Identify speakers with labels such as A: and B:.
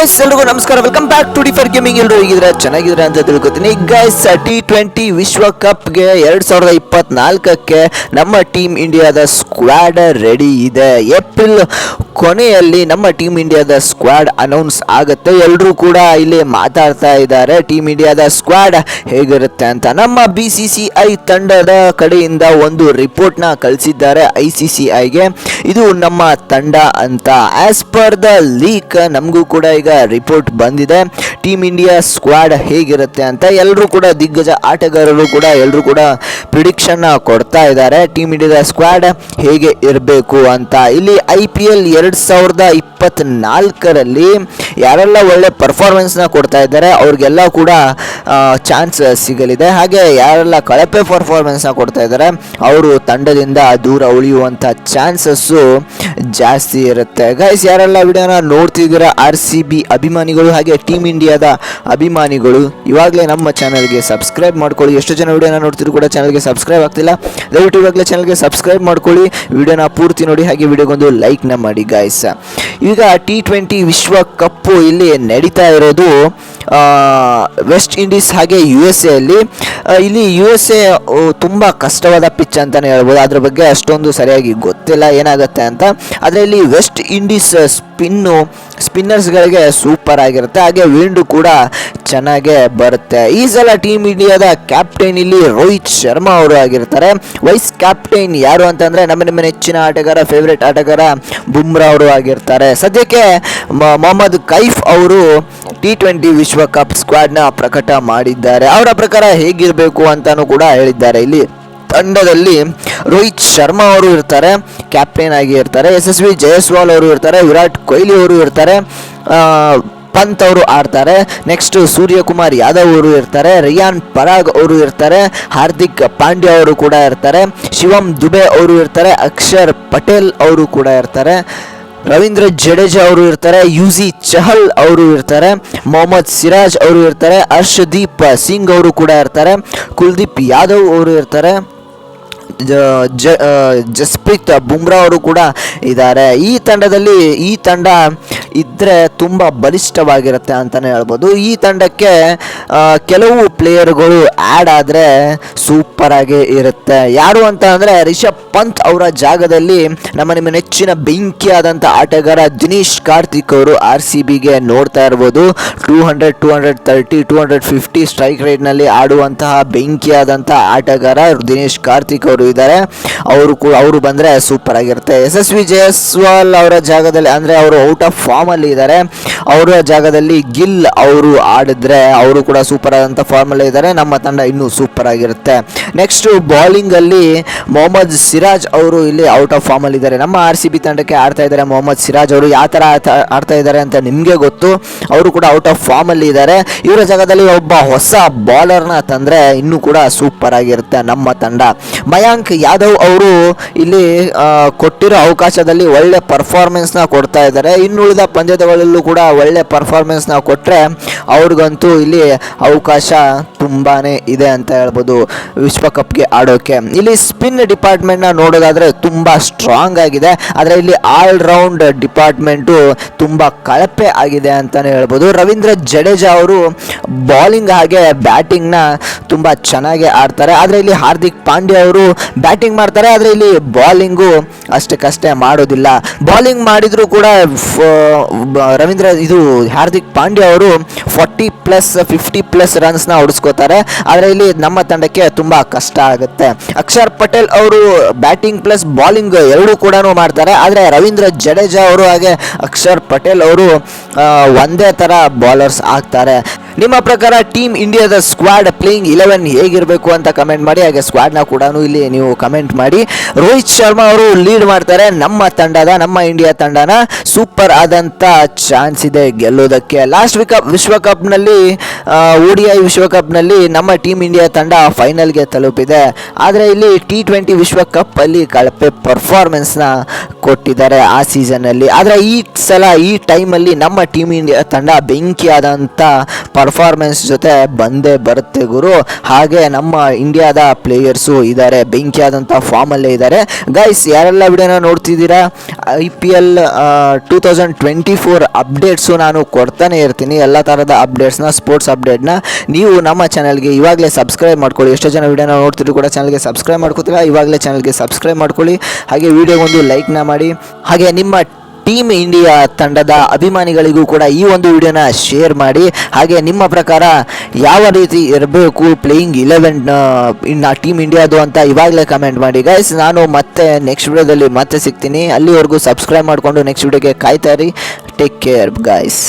A: Guys ಎಲ್ರಿಗೂ ನಮಸ್ಕಾರ. Welcome back to D fur gaming ಎಲ್ಲರೂ ಹೇಗಿದ್ರೆ ಚೆನ್ನಾಗಿದ್ರೆ ಅಂತ ತಿಳ್ಕೊತೀನಿ. ಗೈಸ್ ಟಿ ಟ್ವೆಂಟಿ ವಿಶ್ವಕಪ್ಗೆ ಎರಡು ಸಾವಿರದ ಇಪ್ಪತ್ನಾಲ್ಕಕ್ಕೆ ನಮ್ಮ ಟೀಮ್ ಇಂಡಿಯಾದ ಸ್ಕ್ವಾಡ್ ರೆಡಿ ಇದೆ. ಏಪ್ರಿಲ್ ಕೊನೆಯಲ್ಲಿ ನಮ್ಮ ಟೀಮ್ ಇಂಡಿಯಾದ ಸ್ಕ್ವಾಡ್ ಅನೌನ್ಸ್ ಆಗುತ್ತೆ. ಎಲ್ಲರೂ ಕೂಡ ಇಲ್ಲಿ ಮಾತಾಡ್ತಾ ಇದ್ದಾರೆ. ಟೀಮ್ ಇಂಡಿಯಾದ ಸ್ಕ್ವಾಡ್ ಹೇಗಿರುತ್ತೆ ಅಂತ ನಮ್ಮ ಬಿ ಸಿ ಸಿ ಐ ತಂಡದ ಕಡೆಯಿಂದ ಒಂದು ರಿಪೋರ್ಟ್ನ ಕಳಿಸಿದ್ದಾರೆ ಐ ಸಿ ಸಿ ಐಗೆ ಇದು ನಮ್ಮ ತಂಡ ಅಂತ. ಆಸ್ ಪರ್ ದ ಲೀಕ್ ನಮಗೂ ಕೂಡ ಈಗ ರಿಪೋರ್ಟ್ ಬಂದಿದೆ. ಟೀಮ್ ಇಂಡಿಯಾ ಸ್ಕ್ವಾಡ್ ಹೇಗಿರುತ್ತೆ ಅಂತ ಎಲ್ಲರೂ ಕೂಡ ದಿಗ್ಗಜ ಆಟಗಾರರು ಕೂಡ ಎಲ್ಲರೂ ಕೂಡ ಪ್ರಿಡಿಕ್ಷನ್ನ ಕೊಡ್ತಾ ಇದ್ದಾರೆ. ಟೀಮ್ ಇಂಡಿಯಾದ ಸ್ಕ್ವಾಡ್ ಹೇಗೆ ಇರಬೇಕು ಅಂತ. ಇಲ್ಲಿ ಐ ಪಿ ಎಲ್ ಎರಡು ಸಾವಿರದ ಇಪ್ಪತ್ತ್ನಾಲ್ಕರಲ್ಲಿ ಯಾರೆಲ್ಲ ಒಳ್ಳೆ ಪರ್ಫಾರ್ಮೆನ್ಸ್ನ ಕೊಡ್ತಾ ಇದ್ದಾರೆ, ಅವ್ರಿಗೆಲ್ಲ ಕೂಡ ಚಾನ್ಸ್ ಸಿಗಲಿದೆ. ಹಾಗೆ ಯಾರೆಲ್ಲ ಕಳಪೆ ಪರ್ಫಾರ್ಮೆನ್ಸ್ನ ಕೊಡ್ತಾ ಇದ್ದಾರೆ, ಅವರು ತಂಡದಿಂದ ದೂರ ಉಳಿಯುವಂಥ ಚಾನ್ಸಸ್ಸು ಜಾಸ್ತಿ ಇರುತ್ತೆ. ಗೈಸ್ ಯಾರೆಲ್ಲ ವಿಡಿಯೋನ ನೋಡ್ತಿದ್ದೀರಾ ಆರ್ ಸಿ ಬಿ ಅಭಿಮಾನಿಗಳು ಹಾಗೆ ಟೀಮ್ ಇಂಡಿಯಾದ ಅಭಿಮಾನಿಗಳು, ಇವಾಗಲೇ ನಮ್ಮ ಚಾನಲ್ಗೆ ಸಬ್ಸ್ಕ್ರೈಬ್ ಮಾಡ್ಕೊಳ್ಳಿ. ಎಷ್ಟು ಜನ ವಿಡಿಯೋನ ನೋಡ್ತಿದ್ರು ಕೂಡ ಚಾನಲ್ಗೆ ಸಬ್ಸ್ಕ್ರೈಬ್ ಆಗ್ತಿಲ್ಲ. ದಯವಿಟ್ಟು ಇವಾಗಲೇ ಚಾನಲ್ಗೆ ಸಬ್ಸ್ಕ್ರೈಬ್ ಮಾಡ್ಕೊಳ್ಳಿ. ವಿಡಿಯೋನ ಪೂರ್ತಿ ನೋಡಿ, ಹಾಗೆ ವಿಡಿಯೋಗೊಂದು ಲೈಕ್ನ ಮಾಡಿ ಗಾಯ್ಸ್ ಈಗ ಟಿ ಟ್ವೆಂಟಿ ವಿಶ್ವಕಪ್ಪು ಇಲ್ಲಿ ನಡೀತಾ ಇರೋದು ವೆಸ್ಟ್ ಇಂಡೀಸ್ ಹಾಗೆ ಯು ಎಸ್ ಎಲ್ಲಿ ಇಲ್ಲಿ ಯು ಎಸ್ ಎ ತುಂಬ ಕಷ್ಟವಾದ ಪಿಚ್ ಅಂತಲೇ ಹೇಳ್ಬೋದು. ಅದ್ರ ಬಗ್ಗೆ ಅಷ್ಟೊಂದು ಸರಿಯಾಗಿ ಗೊತ್ತಿಲ್ಲ, ಏನಾಗುತ್ತೆ ಅಂತ. ಆದರೆ ಇಲ್ಲಿ ವೆಸ್ಟ್ ಇಂಡೀಸ್ ಸ್ಪಿನ್ನು ಸ್ಪಿನ್ನರ್ಸ್ಗಳಿಗೆ ಸೂಪರ್ ಆಗಿರುತ್ತೆ. ಹಾಗೆ ವಿಂಡು ಕೂಡ ಚೆನ್ನಾಗೇ ಬರುತ್ತೆ. ಈ ಸಲ ಟೀಮ್ ಇಂಡಿಯಾದ ಕ್ಯಾಪ್ಟೈನ್ ಇಲ್ಲಿ ರೋಹಿತ್ ಶರ್ಮಾ ಅವರು ಆಗಿರ್ತಾರೆ. ವೈಸ್ ಕ್ಯಾಪ್ಟೈನ್ ಯಾರು ಅಂತಂದರೆ ನಮ್ಮ ನಿಮ್ಮ ನೆಚ್ಚಿನ ಆಟಗಾರ ಫೇವ್ರೆಟ್ ಆಟಗಾರ ಬುಮ್ರಾ ಅವರು ಆಗಿರ್ತಾರೆ. ಸದ್ಯಕ್ಕೆ ಮೊಹಮ್ಮದ್ ಕೈಫ್ ಅವರು ಟಿ ಟ್ವೆಂಟಿ ವಿಶ್ವಕಪ್ ಸ್ಕ್ವಾಡ್ನ ಪ್ರಕಟ ಮಾಡಿದ್ದಾರೆ. ಅವರ ಪ್ರಕಾರ ಹೇಗಿರಬೇಕು ಅಂತಾನೂ ಕೂಡ ಹೇಳಿದ್ದಾರೆ ಇಲ್ಲಿ. ತಂಡದಲ್ಲಿ ರೋಹಿತ್ ಶರ್ಮಾ ಅವರು ಇರ್ತಾರೆ ಕ್ಯಾಪ್ಟನ್ ಆಗಿ ಇರ್ತಾರೆ, ಯಶಸ್ವಿ ಜಯಸ್ವಾಲ್ ಅವರು ಇರ್ತಾರೆ, ವಿರಾಟ್ ಕೊಹ್ಲಿ ಅವರು ಇರ್ತಾರೆ ಪಂತ್ ಅವರು ಆಡ್ತಾರೆ ನೆಕ್ಸ್ಟ್ ಸೂರ್ಯಕುಮಾರ್ ಯಾದವ್ ಅವರು ಇರ್ತಾರೆ, ರಿಯಾನ್ ಪರಾಗ್ ಅವರು ಇರ್ತಾರೆ, ಹಾರ್ದಿಕ್ ಪಾಂಡ್ಯ ಅವರು ಕೂಡ ಇರ್ತಾರೆ, ಶಿವಂ ದುಬೆ ಅವರು ಇರ್ತಾರೆ, ಅಕ್ಷರ್ ಪಟೇಲ್ ಅವರು ಕೂಡ ಇರ್ತಾರೆ, ರವೀಂದ್ರ ಜಡೇಜಾ ಅವರು ಇರ್ತಾರೆ ಯುಜಿ ಚಹಲ್ ಅವರು ಇರ್ತಾರೆ, ಮೊಹಮ್ಮದ್ ಸಿರಾಜ್ ಅವರು ಇರ್ತಾರೆ, ಹರ್ಷದೀಪ್ ಸಿಂಗ್ ಅವರು ಕೂಡ ಇರ್ತಾರೆ, ಕುಲ್ದೀಪ್ ಯಾದವ್ ಅವರು ಇರ್ತಾರೆ. ಜ- ಜ- ಜಸ್ಪ್ರೀತ್ ಬುಮ್ರಾ ಅವರು ಕೂಡ ಇದ್ದಾರೆ. ಈ ತಂಡದಲ್ಲಿ ಈ ತಂಡ ಇದ್ದರೆ ತುಂಬ ಬಲಿಷ್ಠವಾಗಿರುತ್ತೆ ಅಂತಲೇ ಹೇಳ್ಬೋದು. ಈ ತಂಡಕ್ಕೆ ಕೆಲವು ಪ್ಲೇಯರ್ಗಳು ಆ್ಯಡ್ ಆದರೆ ಸೂಪರ್ ಆಗಿ ಇರುತ್ತೆ. ಯಾರು ಅಂತ ಅಂದರೆ ರಿಷಬ್ ಪಂತ್ ಅವರ ಜಾಗದಲ್ಲಿ ನಮ್ಮ ನಿಮ್ಮ ನೆಚ್ಚಿನ ಬೆಂಕಿಯಾದಂಥ ಆಟಗಾರ ದಿನೇಶ್ ಕಾರ್ತಿಕ್ ಅವರು ಆರ್ ಸಿ ಬಿಗೆ ನೋಡ್ತಾ ಇರ್ಬೋದು. Two hundred two hundred thirty two hundred fifty strike ರೇಟ್ನಲ್ಲಿ ಆಡುವಂತಹ ಬೆಂಕಿಯಾದಂಥ ಆಟಗಾರ ದಿನೇಶ್ ಕಾರ್ತಿಕ್ ಅವರು ಇದ್ದಾರೆ. ಅವರು ಕೂಡ, ಅವರು ಬಂದರೆ ಸೂಪರ್ ಆಗಿರುತ್ತೆ. ಯಶಸ್ವಿ ಜಯಸ್ವಾಲ್ ಅವರ ಜಾಗದಲ್ಲಿ ಅಂದರೆ ಅವರು ಔಟ್ ಆಫ್ ಫಾರ್ಮಲ್ಲಿ ಇದ್ದಾರೆ. ಅವರ ಜಾಗದಲ್ಲಿ ಗಿಲ್ ಅವರು ಆಡಿದ್ರೆ ಅವರು ಕೂಡ ಸೂಪರ್ ಆದಂಥ ಫಾರ್ಮಲ್ಲಿ ಇದ್ದಾರೆ. ನಮ್ಮ ತಂಡ ಇನ್ನೂ ಸೂಪರ್ ಆಗಿರುತ್ತೆ. ನೆಕ್ಸ್ಟ್ ಬೌಲಿಂಗಲ್ಲಿ ಮೊಹಮ್ಮದ್ ಸಿರಾಜ್ ಅವರು ಇಲ್ಲಿ ಔಟ್ ಆಫ್ ಫಾರ್ಮಲ್ಲಿ ಇದ್ದಾರೆ. ನಮ್ಮ ಆರ್ ಸಿ ಬಿ ತಂಡಕ್ಕೆ ಆಡ್ತಾ ಇದ್ದಾರೆ ಮೊಹಮ್ಮದ್ ಸಿರಾಜ್ ಅವರು. ಯಾವ ಥರ ಆಡ್ತಾ ಇದ್ದಾರೆ ಅಂತ ನಿಮಗೆ ಗೊತ್ತು. ಅವರು ಕೂಡ ಔಟ್ ಆಫ್ ಫಾರ್ಮಲ್ಲಿ ಇದ್ದಾರೆ. ಇವರ ಜಾಗದಲ್ಲಿ ಒಬ್ಬ ಹೊಸ ಬಾಲರ್ನ ತಂದರೆ ಇನ್ನೂ ಕೂಡ ಸೂಪರ್ ಆಗಿರುತ್ತೆ ನಮ್ಮ ತಂಡ. ಮಯಾಂಕ್ ಯಾದವ್ ಅವರು ಇಲ್ಲಿ ಕೊಟ್ಟಿರೋ ಅವಕಾಶದಲ್ಲಿ ಒಳ್ಳೆ ಪರ್ಫಾರ್ಮೆನ್ಸ್ನ ಕೊಡ್ತಾ ಇದ್ದಾರೆ. ಇನ್ನುಳಿದ ಪಂದ್ಯಗಳಲ್ಲೂ ಕೂಡ ಒಳ್ಳೆ ಪರ್ಫಾರ್ಮೆನ್ಸ್ನ ಕೊಟ್ಟರೆ ಅವ್ರಿಗಂತೂ ಇಲ್ಲಿ ಅವಕಾಶ ತುಂಬಾ ಇದೆ ಅಂತ ಹೇಳ್ಬೋದು ವಿಶ್ವಕಪ್ಗೆ ಆಡೋಕೆ. ಇಲ್ಲಿ ಸ್ಪಿನ್ ಡಿಪಾರ್ಟ್ಮೆಂಟ್ನ ನೋಡೋದಾದರೆ ತುಂಬ ಸ್ಟ್ರಾಂಗ್ ಆಗಿದೆ. ಆದರೆ ಇಲ್ಲಿ ಆಲ್ರೌಂಡ್ ಡಿಪಾರ್ಟ್ಮೆಂಟು ತುಂಬ ಕಳಪೆ ಆಗಿದೆ ಅಂತಲೇ ಹೇಳ್ಬೋದು. ರವೀಂದ್ರ ಜಡೇಜಾ ಅವರು ಬಾಲಿಂಗ್ ಹಾಗೆ ಬ್ಯಾಟಿಂಗ್ನ ತುಂಬ ಚೆನ್ನಾಗಿ ಆಡ್ತಾರೆ. ಆದರೆ ಇಲ್ಲಿ ಹಾರ್ದಿಕ್ ಪಾಂಡ್ಯ ಅವರು ಬ್ಯಾಟಿಂಗ್ ಮಾಡ್ತಾರೆ. ಆದರೆ ಇಲ್ಲಿ ಬಾಲಿಂಗು ಅಷ್ಟಕ್ಕಷ್ಟೇ ಮಾಡೋದಿಲ್ಲ. ಬಾಲಿಂಗ್ ಮಾಡಿದರೂ ಕೂಡ ರವೀಂದ್ರ, ಇದು ಹಾರ್ದಿಕ್ ಪಾಂಡ್ಯ ಅವರು ಫಾರ್ಟಿ ಪ್ಲಸ್, ಫಿಫ್ಟಿ ಪ್ಲಸ್ ರನ್ಸ್ನ ಹೊಡಿಸ್ಕೋತಾರೆ ಆದರೆ ಇಲ್ಲಿ ನಮ್ಮ ತಂಡಕ್ಕೆ ತುಂಬ ಕಷ್ಟ ಆಗುತ್ತೆ. ಅಕ್ಷರ್ ಪಟೇಲ್ ಅವರು ಬ್ಯಾಟಿಂಗ್ ಪ್ಲಸ್ ಬಾಲಿಂಗ್ ಎರಡೂ ಕೂಡ ಮಾಡ್ತಾರೆ. ಆದರೆ ರವೀಂದ್ರ ಜಡೇಜಾ ಅವರು ಹಾಗೆ ಅಕ್ಷರ್ ಪಟೇಲ್ ಅವರು ಒಂದೇ ಥರ ಬಾಲರ್ಸ್ ಆಗ್ತಾರೆ. ನಿಮ್ಮ ಪ್ರಕಾರ ಟೀಮ್ ಇಂಡಿಯಾದ ಸ್ಕ್ವಾಡ್ ಪ್ಲೇಯಿಂಗ್ ಇಲೆವೆನ್ ಹೇಗಿರಬೇಕು ಅಂತ ಕಮೆಂಟ್ ಮಾಡಿ, ಹಾಗೆ ಸ್ಕ್ವಾಡ್ನ ಕೂಡ ಇಲ್ಲಿ ನೀವು ಕಮೆಂಟ್ ಮಾಡಿ. ರೋಹಿತ್ ಶರ್ಮಾ ಅವರು ಲೀಡ್ ಮಾಡ್ತಾರೆ ನಮ್ಮ ತಂಡದ, ನಮ್ಮ ಇಂಡಿಯಾ ತಂಡನ. ಸೂಪರ್ ಆದಂಥ ಚಾನ್ಸ್ ಇದೆ ಗೆಲ್ಲೋದಕ್ಕೆ. ಲಾಸ್ಟ್ ವಿಕಪ್ ವಿಶ್ವಕಪ್ನಲ್ಲಿ ಓಡಿಐ ವಿಶ್ವಕಪ್ನಲ್ಲಿ ನಮ್ಮ ಟೀಮ್ ಇಂಡಿಯಾ ತಂಡ ಫೈನಲ್ಗೆ ತಲುಪಿದೆ. ಆದರೆ ಇಲ್ಲಿ ಟಿ ಟ್ವೆಂಟಿ ವಿಶ್ವಕಪ್ ಅಲ್ಲಿ ಕಳಪೆ ಪರ್ಫಾರ್ಮೆನ್ಸ್ನ ಕೊಟ್ಟಿದ್ದಾರೆ ಆ ಸೀಸನ್ನಲ್ಲಿ ಆದರೆ ಈ ಸಲ, ಈ ಟೈಮಲ್ಲಿ ನಮ್ಮ ಟೀಮ್ ಇಂಡಿಯಾ ತಂಡ ಬೆಂಕಿಯಾದಂಥ ಪರ್ಫಾರ್ಮೆನ್ಸ್ ಜೊತೆ ಬಂದೇ ಬರುತ್ತೆ ಗುರು. ಹಾಗೆ ನಮ್ಮ ಇಂಡಿಯಾದ ಪ್ಲೇಯರ್ಸು ಇದ್ದಾರೆ ಬೆಂಕಿಯಾದಂಥ ಫಾರ್ಮಲ್ಲೇ ಇದ್ದಾರೆ ಗೈಸ್ ಯಾರೆಲ್ಲ ವಿಡಿಯೋನ ನೋಡ್ತಿದ್ದೀರಾ? I P L two thousand twenty four updates ನಾನು ಕೊಡ್ತಾನೆ ಇರ್ತೀನಿ. ಎಲ್ಲ ಥರದ ಅಪ್ಡೇಟ್ಸ್ನ ಸ್ಪೋರ್ಟ್ಸ್ ಅಪ್ಡೇಟ್ನ ನೀವು ನಮ್ಮ ಚಾನಲ್ಗೆ ಇವಾಗಲೇ ಸಬ್ಸ್ಕ್ರೈಬ್ ಮಾಡ್ಕೊಳ್ಳಿ. ಎಷ್ಟೋ ಜನ ವಿಡಿಯೋನ ನೋಡ್ತಿದ್ರು ಕೂಡ ಚಾನಲ್ಗೆ ಸಬ್ಸ್ಕ್ರೈಬ್ ಮಾಡ್ಕೋತೀರಾ ಇವಾಗಲೇ ಚಾನಲ್ಗೆ ಸಬ್ಸ್ಕ್ರೈಬ್ ಮಾಡ್ಕೊಳ್ಳಿ. ಹಾಗೆ ವಿಡಿಯೋಗೊಂದು ಲೈಕ್ನ ಮಾಡಿ. ಹಾಗೆ ನಿಮ್ಮ ಟೀಮ್ ಇಂಡಿಯಾ ತಂಡದ ಅಭಿಮಾನಿಗಳಿಗೂ ಕೂಡ ಈ ಒಂದು ವಿಡಿಯೋನ ಶೇರ್ ಮಾಡಿ. ಹಾಗೆ ನಿಮ್ಮ ಪ್ರಕಾರ ಯಾವ ರೀತಿ ಇರಬೇಕು ಪ್ಲೇಯಿಂಗ್ ಇಲೆವೆನ್ ಇನ್ನು ಟೀಮ್ ಇಂಡಿಯಾದು ಅಂತ ಇವಾಗಲೇ ಕಮೆಂಟ್ ಮಾಡಿ. ಗೈಸ್ ನಾನು ಮತ್ತೆ ನೆಕ್ಸ್ಟ್ ವಿಡಿಯೋದಲ್ಲಿ ಮತ್ತೆ ಸಿಗ್ತೀನಿ. ಅಲ್ಲಿವರೆಗೂ ಸಬ್ಸ್ಕ್ರೈಬ್ ಮಾಡಿಕೊಂಡು ನೆಕ್ಸ್ಟ್ ವಿಡಿಯೋಗೆ ಕಾಯ್ತಾ ಇರಿ. Take care guys